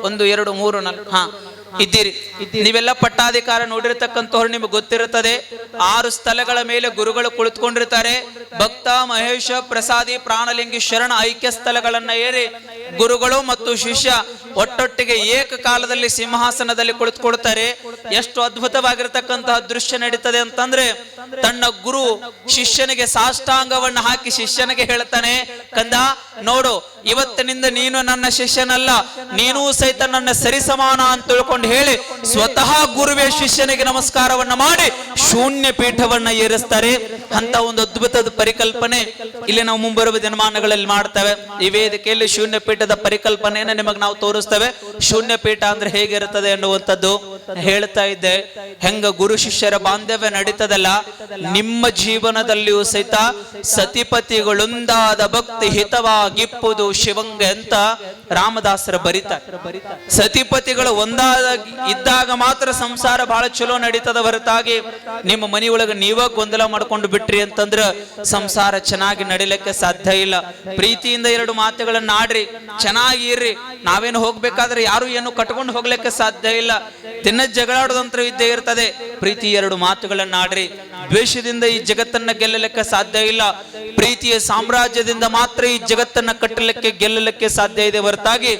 ಒಂದು, ಎರಡು, ಮೂರು, ನಾಲ್ಕು. ಹಾ. ಇದ್ದೀರಿ. ನೀವೆಲ್ಲ ಪಟ್ಟಾಧಿಕಾರ ನೋಡಿರ್ತಕ್ಕಂಥವ್ರು ನಿಮ್ಗೆ ಗೊತ್ತಿರುತ್ತದೆ. ಆರು ಸ್ಥಳಗಳ ಮೇಲೆ ಗುರುಗಳು ಕುಳಿತುಕೊಂಡಿರ್ತಾರೆ. ಭಕ್ತ, ಮಹೇಶ, ಪ್ರಸಾದಿ, ಪ್ರಾಣಲಿಂಗಿ, ಶರಣ ಐಕ್ಯ ಸ್ಥಳಗಳನ್ನ ಏರಿ ಗುರುಗಳು ಮತ್ತು ಶಿಷ್ಯ ಒಟ್ಟೊಟ್ಟಿಗೆ ಏಕಕಾಲದಲ್ಲಿ ಸಿಂಹಾಸನದಲ್ಲಿ ಕುಳಿತುಕೊಳ್ತಾರೆ. ಎಷ್ಟು ಅದ್ಭುತವಾಗಿರ್ತಕ್ಕಂತಹ ದೃಶ್ಯ ನಡೀತದೆ ಅಂತಂದ್ರೆ ತನ್ನ ಗುರು ಶಿಷ್ಯನಿಗೆ ಸಾಷ್ಟಾಂಗವನ್ನು ಹಾಕಿ ಶಿಷ್ಯನಿಗೆ ಹೇಳ್ತಾನೆ, ಕಂದ, ನೋಡು, ಇವತ್ತಿನಿಂದ ನೀನು ನನ್ನ ಶಿಷ್ಯನಲ್ಲ, ನೀನೂ ಸಹಿತ ನನ್ನ ಸರಿಸಮಾನ ಅಂತ ತಿಳ್ಕೊಂಡು ಹೇಳಿ, ಸ್ವತಃ ಗುರುವೇ ಶಿಷ್ಯನಿಗೆ ನಮಸ್ಕಾರವನ್ನ ಮಾಡಿ ಶೂನ್ಯ ಪೀಠವನ್ನ ಏರಿಸ್ತಾರೆ. ಅಂತ ಒಂದು ಅದ್ಭುತದ ಪರಿಕಲ್ಪನೆ ಇಲ್ಲಿ ನಾವು ಮುಂಬರುವ ದಿನಮಾನಗಳಲ್ಲಿ ಮಾಡ್ತೇವೆ. ಈ ವೇದಿಕೆಯಲ್ಲಿ ಶೂನ್ಯ ಪೀಠದ ಪರಿಕಲ್ಪನೆಯನ್ನ ನಿಮಗೆ ನಾವು ತೋರಿಸ್ತೇವೆ. ಶೂನ್ಯ ಪೀಠ ಅಂದ್ರೆ ಹೇಗಿರುತ್ತದೆ ಅನ್ನುವಂಥದ್ದು ಹೇಳ್ತಾ ಇದ್ದೆ. ಹೆಂಗ ಗುರು ಶಿಷ್ಯರ ಬಾಂಧವ್ಯ ನಡೀತದಲ್ಲ, ನಿಮ್ಮ ಜೀವನದಲ್ಲಿಯೂ ಸಹಿತ ಸತಿಪತಿಗಳೊಂದಾದ ಭಕ್ತಿ ಹಿತವಾಗಿಪ್ಪುದು ಶಿವಂಗ ಅಂತ ರಾಮದಾಸರ ಬರೀತಾರೆ. ಸತಿಪತಿಗಳು ಒಂದಾದ ಇದ್ದಾಗ ಮಾತ್ರ ಸಂಸಾರ ಬಹಳ ಚಲೋ ನಡೀತದ ಹೊರತಾಗಿ ನಿಮ್ಮ ಮನೆಯೊಳಗೆ ನೀವ ಗೊಂದಲ ಮಾಡ್ಕೊಂಡು ಬಿಟ್ರಿ ಅಂತಂದ್ರ ಸಂಸಾರ ಚೆನ್ನಾಗಿ ನಡಿಲಿಕ್ಕೆ ಸಾಧ್ಯ ಇಲ್ಲ. ಪ್ರೀತಿಯಿಂದ ಎರಡು ಮಾತುಗಳನ್ನ ಆಡ್ರಿ, ಚೆನ್ನಾಗಿ ಇರ್ರಿ. ನಾವೇನು ಹೋಗ್ಬೇಕಾದ್ರೆ ಯಾರು ಏನು ಕಟ್ಕೊಂಡು ಹೋಗ್ಲಿಕ್ಕೆ ಸಾಧ್ಯ ಇಲ್ಲ. ತಿನ್ನ ಜಗಳಾಡೋದಂತ್ರ ಇದ್ದೇ ಇರ್ತದೆ. ಪ್ರೀತಿ ಎರಡು ಮಾತುಗಳನ್ನ ಆಡ್ರಿ. ದ್ವೇಷದಿಂದ ಈ ಜಗತ್ತನ್ನ ಗೆಲ್ಲಲಿಕ್ಕೆ ಸಾಧ್ಯ ಇಲ್ಲ. ಪ್ರೀತಿಯ ಸಾಮ್ರಾಜ್ಯದಿಂದ ಮಾತ್ರ ಈ ಜಗತ್ತನ್ನ ಕಟ್ಟಲಿಕ್ಕೆ ಗೆಲ್ಲಲಿಕ್ಕೆ ಸಾಧ್ಯ ಇದೆ ಹೊರತಾಗಿ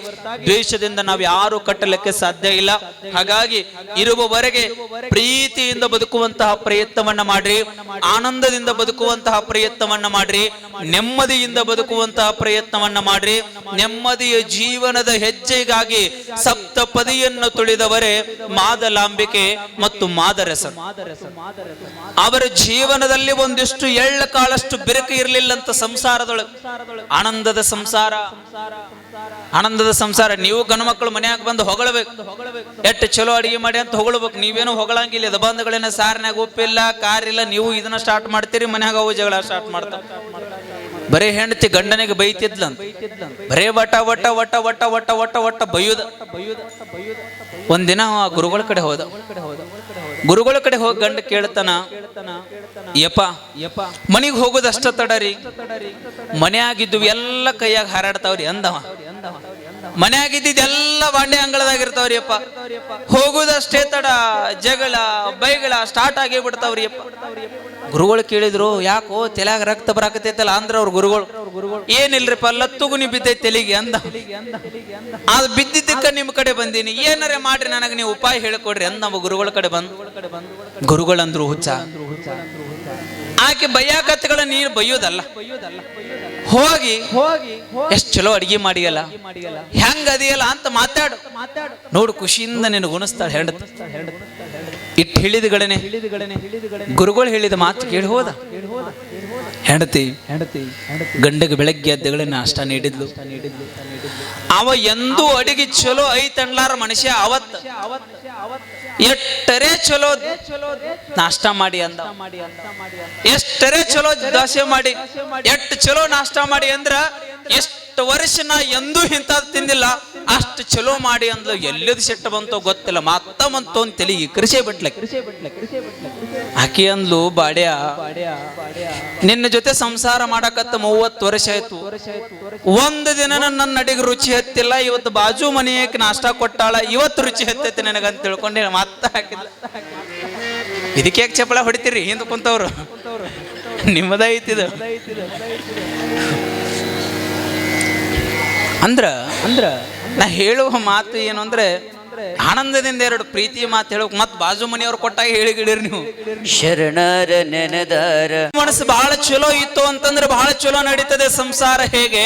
ದ್ವೇಷದಿಂದ ನಾವು ಯಾರು ಕಟ್ಟಲಿಕ್ಕೆ ಸಾಧ್ಯ ಇಲ್ಲ. ಹಾಗಾಗಿ ಇರುವವರೆಗೆ ಪ್ರೀತಿಯಿಂದ ಬದುಕುವಂತಹ ಪ್ರಯತ್ನವನ್ನ ಮಾಡ್ರಿ, ಆನಂದದಿಂದ ಬದುಕುವಂತಹ ಪ್ರಯತ್ನವನ್ನ ಮಾಡ್ರಿ, ನೆಮ್ಮದಿಯಿಂದ ಬದುಕುವಂತಹ ಪ್ರಯತ್ನವನ್ನ ಮಾಡ್ರಿ. ನೆಮ್ಮದಿಯ ಜೀವನದ ಹೆಜ್ಜೆಗಾಗಿ ಸಪ್ತಪದಿಯನ್ನು ತುಳಿದವರೇ ಮಾದಲಾಂಬಿಕೆ ಮತ್ತು ಮಾದರಸ. ಅವರ ಜೀವನದಲ್ಲಿ ಒಂದಿಷ್ಟು ಎಳ್ಳ ಕಾಳಷ್ಟು ಬಿರುಕು ಇರಲಿಲ್ಲಂತ ಸಂಸಾರದೊಳಗೆ. ಆನಂದದ ಸಂಸಾರ. ಆನಂದದ ಸಂಸಾರ. ನೀವು ಗಂಡು ಮಕ್ಕಳು ಮನ್ಯಾಗ ಬಂದು ಹೊಗಳಬೇಕು. ಎಷ್ಟು ಚಲೋ ಅಡಿಗೆ ಮಾಡಿ ಅಂತ ಹೊಗಳಬೇಕು. ನೀವೇನು ಹೊಗಳಂಗಿಲ್ಲ. ಇದು ಬಂಧುಗಳೇನ ಸಾರಿನಾಗ ಉಪ್ಪಿಲ್ಲ, ಕಾರಿಲ್ಲ. ನೀವು ಇದನ್ನ ಸ್ಟಾರ್ಟ್ ಮಾಡ್ತೀರಿ, ಮನ್ಯಾಗ ಅವು ಜಗಳ ಸ್ಟಾರ್ಟ್ ಮಾಡ್ತಾರೆ ಬರೇ ಹೆಂಡತಿ ಗಂಡನಿಗೆ ಬೈತಿದ್ಲಂತ. ಬರೇ ವಟ ವಟ ವಟ ವಟ ವಟ ವಟ ವಟ ಬೈಯುದ. ಒಂದಿನ ಆ ಗುರುಗಳ ಕಡೆ ಹೋದ. ಗುರುಗಳ ಕಡೆ ಹೋಗಿ ಗಂಡ ಕೇಳ್ತಾನ ಯಪ್ಪ ಮನೆಗೆ ಹೋಗೋದು ತಡರಿ. ಮನ್ಯಾಗಿದ್ದು ಎಲ್ಲ ಕೈಯಾಗ ಹಾರಾಡ್ತಾವ್ರಿ ಅಂದವ. ಮನ್ಯಾಗಿದ್ದಿದ್ದೆಲ್ಲ ಬಾಂಡೆ ಅಂಗಳದಾಗ ಇರ್ತಾವ್ರಿ ಅಪ್ಪ ಹೋಗುದಷ್ಟೇ ತಡ, ಜಗಳ, ಬೈಗಳ ಸ್ಟಾರ್ಟ್ ಆಗೇ ಬಿಡ್ತಾವ್ರಿ ಅಪ್ಪ ಗುರುಗಳು ಕೇಳಿದ್ರು, ಯಾಕೋ ತಲೆಯಾಗ ರಕ್ತ ಬರಾಕತೈತಲ್ಲ ಅಂದ್ರ ಅವ್ರ ಗುರುಗಳು. ಏನಿಲ್ರಿಪ್ಪ ಲತ್ತುಗುನಿ ಬಿದ್ದೈತೆ ತಲೆಗೆ, ಅಂದ. ಅದು ಬಿದ್ದಿದ್ದಕ್ಕ ನಿಮ್ಮ ಕಡೆ ಬಂದೀನಿ. ಏನಾರ ಮಾಡ್ರಿ, ನನಗೆ ನೀವು ಉಪಾಯ ಹೇಳ್ಕೊಡ್ರಿ, ಅಂದ ನಮ್ಮ ಗುರುಗಳ ಕಡೆ ಬಂದು. ಗುರುಗಳಂದ್ರು ಹುಚ್ಚ. ಆಕೆ ಬಯ್ಯಾಕತ್ತಗಳ ನೀನು ಬೈಯೋದಲ್ಲ ಹೋಗಿ ಹೋಗಿ ಎಷ್ಟ್ ಚಲೋ ಅಡಿಗೆ ಮಾಡಿಯಲ್ಲ? ಹೆಂಗ ಅದಿಯಲ್ಲ ಅಂತ ಮಾತಾಡು. ಮಾತಾಡು. ನೋಡು ಖುಷಿಯಿಂದ ನಿನಗೆ ಗುಣಿಸ್ತಾಳೆ ಹೆಂಡ. ಇಟ್ಟು ಹಿಡಿದುಗಳನೆ ಹಿಡಿದುಗಳನೆ ಗುರುಗಳು ಹೇಳಿದ ಮಾತು ಕೇಳಿ ಹೋದ. ಹೆಂಡತಿ ಗಂಡಗೆ ಬೆಳಗ್ಗೆ ಎದ್ದಗಳೇ ನಾಷ್ಟ ನೀಡಿದ್ಲು. ಅವ ಎಂದೂ ಅಡಿಗೆ ಚಲೋ ಐತಂಡ್ಲಾರ ಮನುಷ್ಯ ಅವತ್. ಎಷ್ಟರೇ ಚಲೋ ಚಲೋ ನಾಷ್ಟ ಮಾಡಿ ಅಂದ. ಮಾಡಿ ಅಂತ ಮಾಡಿ ಎಷ್ಟರೇ ಚಲೋ ದಾಸೆ ಮಾಡಿ. ಎಷ್ಟು ಚಲೋ ನಾಷ್ಟ ಮಾಡಿ ಅಂದ್ರ ಎಷ್ಟು ವರ್ಷ ನಾ ಎಂದೂ ಇಂಥದ್ದು ತಿಂದಿಲ್ಲ. ಅಷ್ಟು ಚಲೋ ಮಾಡಿ ಅಂದ್ಲು, ಎಲ್ಲದ ಸೆಟ್ ಬಂತೋ ಗೊತ್ತಿಲ್ಲ, ಮತ್ತ ಮಂತೊಂದು ತಲೆಗೆ ಕೃಷಿ ಬಿಟ್ಲೆ. ಆಕಿ ಅಂದ್ಲು, ಬಾಡ್ಯ, ನಿನ್ನ ಜೊತೆ ಸಂಸಾರ ಮಾಡಕತ್ತ ಮೂವತ್ತು ವರ್ಷ ಆಯ್ತು. ಒಂದು ದಿನ ನನ್ನ ಅಡಿಗೆ ರುಚಿ ಹತ್ತಿಲ್ಲ ಇವತ್ತು ಬಾಜು ಮನೆಯಕ್ಕೆ ನಾಷ್ಟ ಕೊಟ್ಟಾಳ, ಇವತ್ತು ರುಚಿ ಹತ್ತೈತಿ ನನಗಂತ ತಿಳ್ಕೊಂಡೆ ಮತ್ತ ಹಾಕಿಲ್ಲ ಇದಕ್ಕೆ ಚಪ್ಪಳ ಹೊಡಿತೀರಿ? ಹಿಂದೆ ಕುಂತವ್ರು. ನಿಮ್ಮದೈತಿದ ಅಂದ್ರ ಅಂದ್ರ ನಾ ಹೇಳುವ ಮಾತು ಏನು ಅಂದ್ರೆ ಆನಂದದಿಂದ ಎರಡು ಪ್ರೀತಿ ಮಾತು ಹೇಳಕ್ ಮತ್ ಬಾಜು ಮನೆಯವ್ರು ಕೊಟ್ಟಾಗ ಹೇಳಿ ಗಿಡ್ರಿ ನೀವು. ಶರಣರ ನೆನೆದಾರ. ಮನಸ್ಸು ಬಹಳ ಚಲೋ ಇತ್ತು ಅಂತಂದ್ರೆ ಬಹಳ ಚಲೋ ನಡೀತದೆ ಸಂಸಾರ ಹೇಗೆ?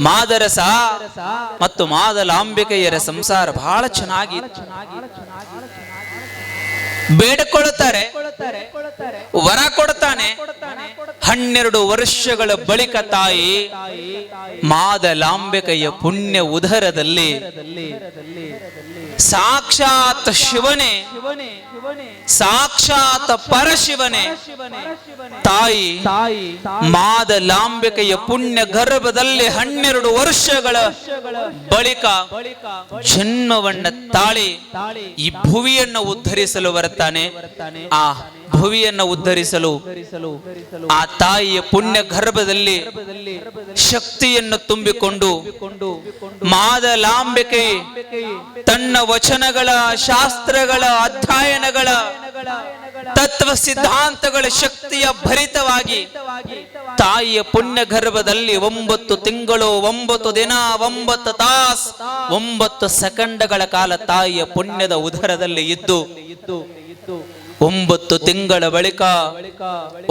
ಮಾದರಸ ಮತ್ತು ಮಾದಲಾಂಬಿಕೆಯರ ಸಂಸಾರ ಬಹಳ ಚೆನ್ನಾಗಿ ಬೇಡಿಕೊಳ್ಳುತ್ತಾರೆ ವರ ಕೊಡ್ತಾನೆ ಹನ್ನೆರಡು ವರ್ಷಗಳ ಬಳಿಕ ತಾಯಿ ಮಾದಲಾಂಬಿಕೆಯ ಪುಣ್ಯ ಉದರದಲ್ಲಿ ದಲ್ಲಿ ದಲ್ಲಿ ಸಾಕ್ಷಾತ್ ಶಿವನೇ, ಸಾಕ್ಷಾತ್ ಪರಶಿವನೇ ಶಿವನೇ ಶಿವನೇ ತಾಯಿ ಮಾದ ಲಾಂಬಿಕೆಯ ಪುಣ್ಯ ಗರ್ಭದಲ್ಲಿ ಹನ್ನೆರಡು ವರ್ಷಗಳ ಬಳಿಕ ಜನ್ಮವನ್ನ ತಾಳಿ ಈ ಭುವಿಯನ್ನು ಉದ್ಧರಿಸಲು ಬರುತ್ತಾನೆ. ಆ ಭುವಿಯನ್ನ ಉದ್ಧರಿಸಲು ಧರಿಸಲು ಧರಿಸಲು ಆ ತಾಯಿಯ ಪುಣ್ಯ ಗರ್ಭದಲ್ಲಿ ಶಕ್ತಿಯನ್ನು ತುಂಬಿಕೊಂಡು ಕೊಂಡು ಮಾದಲಾಂಬಿಕೆ, ತನ್ನ ವಚನಗಳ, ಶಾಸ್ತ್ರಗಳ, ಅಧ್ಯಯನಗಳ ತತ್ವ ಸಿದ್ಧಾಂತಗಳ ಶಕ್ತಿಯ ಭರಿತವಾಗಿ ತಾಯಿಯ ಪುಣ್ಯ ಗರ್ಭದಲ್ಲಿ ಒಂಬತ್ತು ತಿಂಗಳು, ಒಂಬತ್ತು ದಿನ, ಒಂಬತ್ತು ತಾಸ್, ಒಂಬತ್ತು ಸೆಕೆಂಡ್ಗಳ ಕಾಲ ತಾಯಿಯ ಪುಣ್ಯದ ಉದರದಲ್ಲಿ ಇದ್ದು ಇದ್ದು ಒಂಬತ್ತು ತಿಂಗಳ ಬಳಿಕ,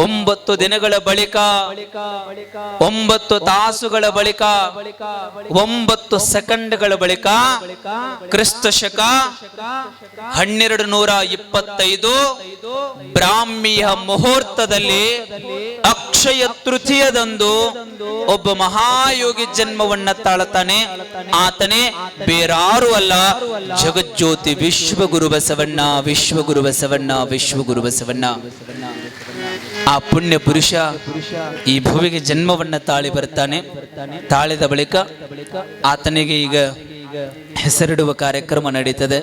ಒಂಬತ್ತು ದಿನಗಳ ಬಳಿಕ, ಒಂಬತ್ತು ತಾಸುಗಳ ಬಳಿಕ, ಒಂಬತ್ತು ಸೆಕೆಂಡ್ಗಳ ಬಳಿಕ ಕ್ರಿಸ್ತ ಶಕ ಹನ್ನೆರಡು ನೂರ ಇಪ್ಪತ್ತೈದು ಬ್ರಾಹ್ಮಿಯ ಮುಹೂರ್ತದಲ್ಲಿ ಅಕ್ಷಯ ತೃತೀಯದಂದು ಒಬ್ಬ ಮಹಾಯೋಗಿ ಜನ್ಮವನ್ನ ತಾಳತಾನೆ ಆತನೇ ಬೇರಾರು ಅಲ್ಲ, ಜಗಜ್ಯೋತಿ ವಿಶ್ವಗುರು ಬಸವಣ್ಣ ವಿಶ್ವಗುರು ಬಸವಣ್ಣ ವಿಶ್ವಗುರು ಬಸವಣ್ಣ ಆ ಪುಣ್ಯ ಪುರುಷ ಈ ಭುವಿಗೆ ಜನ್ಮವನ್ನ ತಾಳಿ ಬರ್ತಾನೆ. ತಾಳಿದ ಬಳಿಕ ಆತನಿಗೆ ಈಗ ಹೆಸರಿಡುವ ಕಾರ್ಯಕ್ರಮ ನಡೀತದೆ.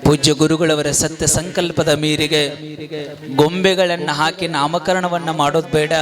ಪೂಜ್ಯ ಗುರುಗಳವರ ಸತ್ಯ ಸಂಕಲ್ಪದ ಮೀರಿಗೆ ಗೊಂಬೆಗಳನ್ನ ಹಾಕಿ ನಾಮಕರಣವನ್ನ ಮಾಡೋದ್ ಬೇಡ.